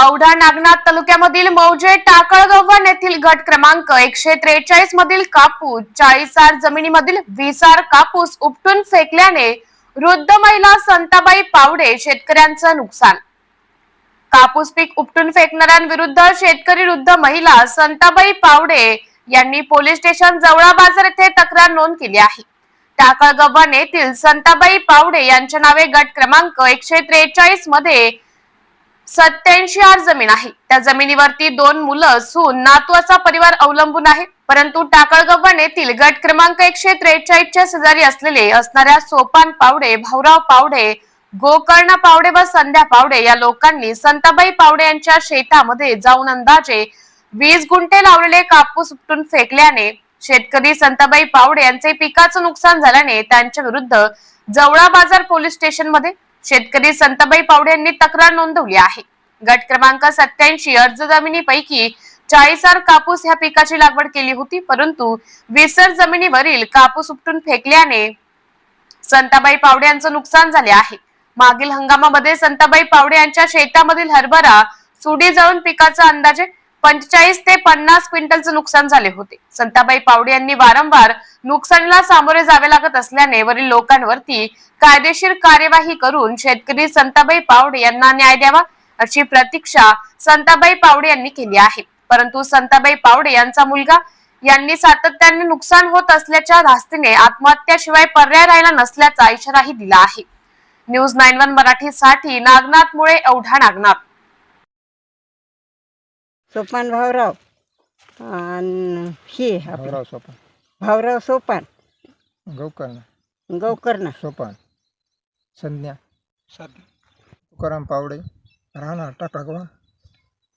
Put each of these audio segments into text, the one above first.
औढा नागनाथ तालुक्यामधील मौजे टाकळगव्हाण येथील गट क्रमांक एकशे त्रेचाळीस मधील कापूस चाळीस आर जमिनीमधील वीस आर कापूस उपटून फेकल्याने वृद्ध महिला संताबाई पावडे शेतकऱ्यांचं नुकसान. कापूस पीक उपटून फेकणाऱ्यांविरुद्ध शेतकरी वृद्ध महिला संताबाई पावडे यांनी पोलीस स्टेशन जवळा बाजार येथे तक्रार नोंद केली आहे. टाकळगव्हाण येथील संताबाई पावडे यांच्या नावे गट क्रमांक एकशे त्रेचाळीसमध्ये सत्याऐंशी आर जमीन आहे. त्या जमिनीवरती दोन मुलं असून नातू असा परिवार अवलंबून आहे. परंतु टाकळगव्हाण येथील गट क्रमांक एकशे त्रेचाळीसच्या शेजारी असलेले असणाऱ्या सोपान पावडे भाऊराव पावडे गोकर्ण पावडे व संध्या पावडे या लोकांनी संताबाई पावडे यांच्या शेतामध्ये जाऊन अंदाजे वीस गुंठे लावलेले कापूस उपटून फेकल्याने शेतकरी संताबाई पावडे यांचे पिकाचं नुकसान झाल्याने त्यांच्या विरुद्ध जवळा बाजार पोलीस स्टेशनमध्ये शेतकरी संताबाई पावडे यांनी तक्रार नोंदवली आहे. गट क्रमांक सत्याऐंशी अर्ज जमिनीपैकी चाळीस आर कापूस ह्या पिकाची लागवड केली होती परंतु विसर जमिनीवरील कापूस उपटून फेकल्याने संताबाई पावडे यांचं नुकसान झाले आहे. मागील हंगामामध्ये संताबाई पावडे यांच्या शेतामधील हरभरा सुडी जळून पिकाचा अंदाजे पंचेचाळीस ते पन्नास क्विंटलचं नुकसान झाले होते. संताबाई पावडे यांनी वारंवार नुकसानीला सामोरे जावे लागत असल्याने वरील लोकांवरती कायदेशीर कार्यवाही करून शेतकरी संताबाई पावडे यांना न्याय द्यावा अशी प्रतीक्षा संताबाई पावडे यांनी केली आहे. परंतु संताबाई पावडे यांचा मुलगा यांनी सातत्याने नुकसान होत असल्याच्या धास्तीने आत्महत्याशिवाय पर्याय राहिला नसल्याचा इशाराही दिला आहे. न्यूज नाईन वन मराठीसाठी नागनाथ मुळे औढा नागनाथ. सोपान भाऊराव. आणि हे भाऊराव सोपान. भाऊराव सोपान. गौकर्ण. गौकर्ण. सोपान. संज्ञा. तुकाराम पावडे. राहणार टाकागवा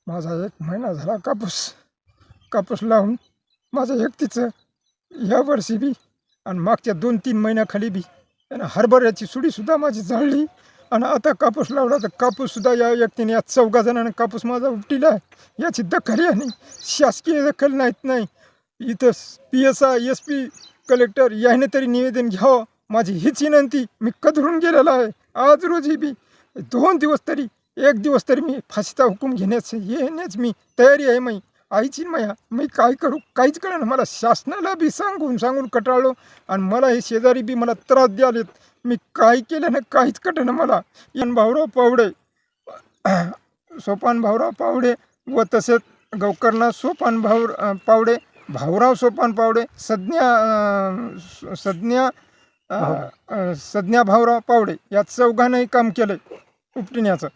माझा एक महिना झाला कापूस. कापूस लावून माझं एकटीचं या वर्षी बी आणि मागच्या दोन तीन महिन्याखाली बी. आणि हरभऱ्याची सुडीसुद्धा माझी जाळली. आणि आता कापूस लावला तर कापूससुद्धा या व्यक्तीने या चौघा जणांना कापूस माझा उपटीला आहे. याची दखल आणि शासकीय दखल नाहीत नाही. इथं P S I S P collector याने तरी निवेदन घ्यावं. माझी हीच विनंती मी कधरून गेलेला आहे. आज रोजी बी दोन दिवस तरी एक दिवस तरी मी फाशीचा हुकूम घेण्यास येण्याच मी तयारी आहे मी आईची माया मी काय करू काहीच कळलं मला शासनाला बी सांगून सांगून कटाळलो. आणि मला हे शेजारी बी मला त्रास द्यालेत. मी काय केलं ना काहीच कठीण मला. येन भाऊराव पावडे. सोपान भाऊराव पावडे व तसेच गौकर्ण सोपान भाऊ पावडे भाऊराव सोपान पावडे सज्ञा सज्ञा सज्ञा भाऊराव पावडे या चौघांनाही काम केलं उपटिण्याचं